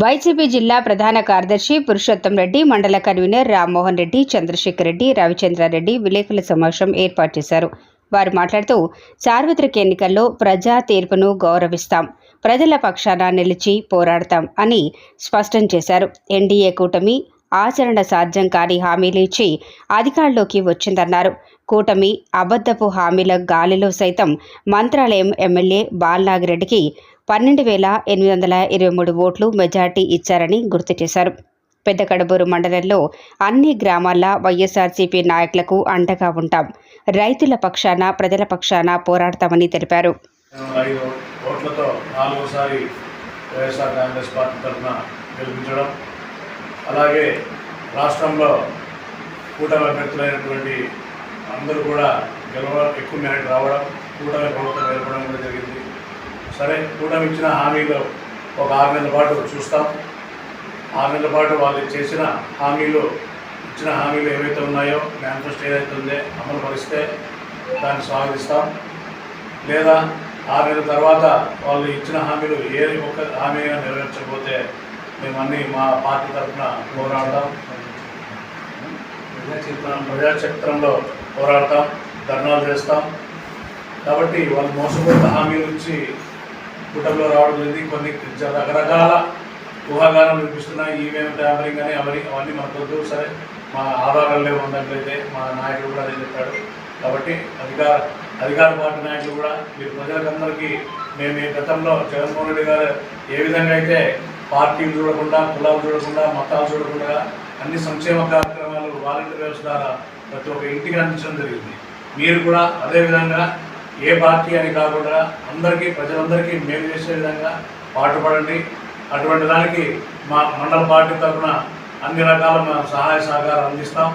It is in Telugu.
వైసీపీ జిల్లా ప్రధాన కార్యదర్శి పురుషోత్తం రెడ్డి మండల కన్వీనర్ రామ్మోహన్ రెడ్డి చంద్రశేఖర్ రెడ్డి రవిచంద్రారెడ్డి విలేకరుల సమావేశం ఏర్పాటు చేశారు. వారు మాట్లాడుతూ సార్వత్రిక ఎన్నికల్లో ప్రజా తీర్పును గౌరవిస్తాం ప్రజల పక్షాన నిలిచి పోరాడతాం అని స్పష్టం చేశారు. ఎన్డీఏ కూటమి ఆచరణ సాధ్యం కాని హామీలు ఇచ్చి అధికారంలోకి వచ్చిందన్నారు. కూటమి అబద్ధపు హామీల గాలిలో సైతం మంత్రాలయం ఎమ్మెల్యే బాలనాగిరెడ్డికి పన్నెండు వేల ఎనిమిది వందల ఇరవై మూడు ఓట్లు మెజార్టీ ఇచ్చారని గుర్తు చేశారు. పెద్ద కడబూరు మండలంలో అన్ని గ్రామాల్లో వైఎస్ఆర్సీపీ నాయకులకు అండగా ఉంటాం. రైతుల పక్షాన ప్రజల పక్షాన పోరాడతామని తెలిపారు. అలాగే రాష్ట్రంలో కూటమి అభ్యర్థులైనటువంటి అందరూ కూడా గెలవ ఎక్కువ మేరకు రావడం కూటమి ప్రభుత్వం ఏర్పడడం కూడా జరిగింది. సరే కూటమి ఇచ్చిన హామీలు ఒక ఆరు నెలల పాటు చూస్తాం. ఆరు నెలల పాటు వాళ్ళు చేసిన హామీలు ఇచ్చిన హామీలు ఏవైతే ఉన్నాయో మేనిఫెస్టో ఏదైతే ఉందో అమలు పరిస్తే దాన్ని స్వాగతిస్తాం. లేదా ఆరు నెలల తర్వాత వాళ్ళు ఇచ్చిన హామీలు ఏ ఒక్క హామీ నెరవేర్చకపోతే మేము మా పార్టీ తరఫున పోరాడతాం. ప్రజాక్షేత్రంలో పోరాడతాం ధర్నాలు చేస్తాం. కాబట్టి వాళ్ళు మోసపోత హామీలు ఇచ్చి కుటుంబంలో రావడం లేదు. కొన్ని రకరకాల ఊహాగానం వినిపిస్తున్నాయి. ఈవీఎం ట్యాంపరింగ్ అని అవన్నీ అవన్నీ మనకు వద్దు. సరే మా ఆధారాలు లేవు మా నాయకుడు కూడా అదే చెప్పాడు కాబట్టి అధికార అధికార పార్టీ నాయకులు కూడా మీరు ప్రజలకందరికీ మేము ఈ గతంలో జగన్మోహన్ రెడ్డి గారు ఏ విధంగా అయితే పార్టీలు చూడకుండా కులాలు చూడకుండా మతాలు చూడకుండా అన్ని సంక్షేమ కార్యక్రమాలు వాలంటీర్ వ్యవస్థ ద్వారా ప్రతి ఒక్క ఇంటికి అందించడం జరిగింది. మీరు కూడా అదే విధంగా ఏ పార్టీ అని కాకుండా అందరికీ ప్రజలందరికీ మేలు చేసే విధంగా పాటుపడండి. అటువంటి దానికి మా మండల పార్టీ తరఫున అన్ని రకాల సహాయ సహకారం అందిస్తాం.